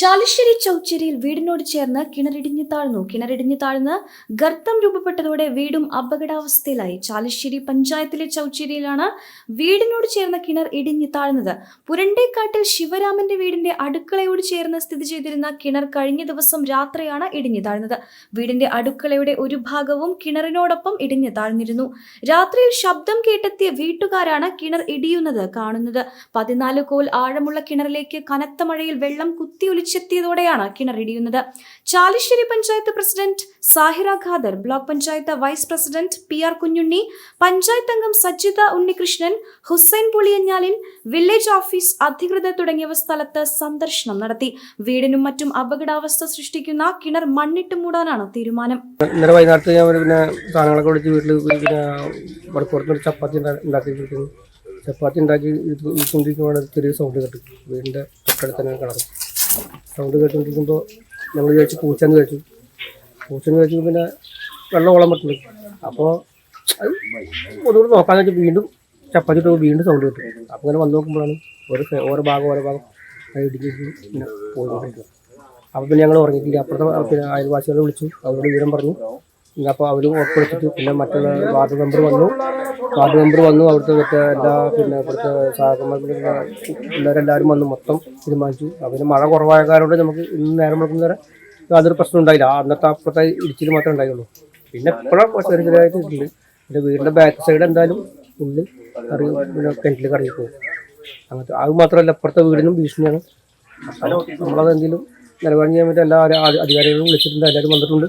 ചാലിശ്ശേരി ചൗച്ചേരിയിൽ വീടിനോട് ചേർന്ന് കിണറിടിഞ്ഞു താഴ്ന്നു. കിണറിടിഞ്ഞു താഴ്ന്ന് ഗർത്തം രൂപപ്പെട്ടതോടെ വീടും അപകടാവസ്ഥയിലായി. ചാലിശ്ശേരി പഞ്ചായത്തിലെ ചൗച്ചേരിയിലാണ് വീടിനോട് ചേർന്ന കിണർ ഇടിഞ്ഞു താഴ്ന്നത്. പുരണ്ടേക്കാട്ടിൽ ശിവരാമന്റെ വീടിന്റെ അടുക്കളയോട് ചേർന്ന് സ്ഥിതി ചെയ്തിരുന്ന കിണർ കഴിഞ്ഞ ദിവസം രാത്രിയാണ് ഇടിഞ്ഞു താഴ്ന്നത്. വീടിന്റെ അടുക്കളയുടെ ഒരു ഭാഗവും കിണറിനോടൊപ്പം ഇടിഞ്ഞു താഴ്ന്നിരുന്നു. രാത്രിയിൽ ശബ്ദം കേട്ടെത്തിയ വീട്ടുകാരാണ് കിണർ ഇടിയുന്നത് കാണുന്നത്. പതിനാല് കോൽ ആഴമുള്ള കിണറിലേക്ക് കനത്ത മഴയിൽ വെള്ളം കുത്തിയൊലിച്ചെത്തിയതോടെയാണ് കിണറിടിയുന്നത് Chalissery panchayat president Sahira Khader block panchayat vice president P R Kunjunni panchayat അംഗം സജിത ഉണ്ണികൃഷ്ണൻ ഹുസൈൻ പുളിയഞ്ഞാലിൻ വില്ലേജ് ഓഫീസ് അധികൃതർ തുടങ്ങിയവർ സ്ഥലത്ത് സന്ദർശനം നടത്തി. വീടിനും മറ്റും അപകടാവസ്ഥ സൃഷ്ടിക്കുന്ന കിണർ മണ്ണിട്ട് മൂടാനാണ് തീരുമാനം. ഇന്നലെ ഞാൻ പിന്നെ സാധനങ്ങളൊക്കെ വിളിച്ച് വീട്ടിൽ പിന്നെ ഇവിടെ പുറത്തൊരു ചപ്പാത്തി ഉണ്ടാക്കി ഉണ്ടാക്കിയിരിക്കുന്നു ചപ്പാത്തി ഉണ്ടാക്കി ഇട്ടുകൊണ്ടിരിക്കുമ്പോൾ ചെറിയ സൗണ്ട് കിട്ടും. വീടിന്റെ തൊട്ടടുത്ത് തന്നെ കിടക്കും സൗണ്ട് കേട്ടുകൊണ്ടിരിക്കുമ്പോൾ ഞങ്ങൾ വിചാരിച്ചു പൂച്ചെന്ന് കഴിച്ചു പൂച്ചെന്ന് കഴിച്ചു പിന്നെ വെള്ളം ഓളം പറ്റുന്നുണ്ട് അപ്പോൾ അത് ഒന്നുകൂടി വെച്ചാൽ വീണ്ടും ചപ്പാത്തി ഇട്ട് വീണ്ടും സൗണ്ട് കിട്ടും. അപ്പോൾ ഇങ്ങനെ വന്ന് നോക്കുമ്പോഴാണ് ഓരോ ഓരോ ഭാഗം ഓരോ ഭാഗം ഇടിച്ച് പിന്നെ പോയിക്കൊണ്ടിരിക്കുക അപ്പോൾ പിന്നെ ഞങ്ങൾ ഉറങ്ങിയിട്ടില്ല. അപ്പുറത്തെ പിന്നെ അയൽവാസികളെ വിളിച്ചു. അവരോട് വിവരം പറഞ്ഞു. അപ്പോൾ അവരും ഉറപ്പെടുത്തിട്ട് പിന്നെ മറ്റുള്ള വാർഡ് മെമ്പർ വന്നു. വാർഡ് മെമ്പർ വന്നു അവിടുത്തെ മറ്റേ എല്ലാ പിന്നെ ഇവിടുത്തെ സഹകരണ വന്ന് മൊത്തം തീരുമാനിച്ചു. പിന്നെ മഴ കുറവായ കാരണം നമുക്ക് ഇന്ന് നേരം വെക്കുന്ന വരെ യാതൊരു പ്രശ്നം ഉണ്ടായില്ല. അന്നത്തെ അപ്പുറത്തെ ഇടിച്ചിൽ മാത്രമേ ഉണ്ടായുള്ളൂ. പിന്നെ എപ്പോഴും ചെറിയ ചെറിയതായിട്ട് എന്റെ വീടിന്റെ ബാക്ക് സൈഡ് എന്തായാലും ഉള്ളിൽ കറി പിന്നെ കിണറ്റിൽ കറങ്ങി പോകും അങ്ങനത്തെ അത് മാത്രമല്ല അപ്പുറത്തെ വീടിനും ഭീഷണിയാണ്. അപ്പോൾ നമ്മളത് എന്തെങ്കിലും നിലപാട് ചെയ്യാൻ പറ്റിയ എല്ലാ അധികാരികളും വിളിച്ചിട്ടുണ്ട് എല്ലാവരും വന്നിട്ടുണ്ട്.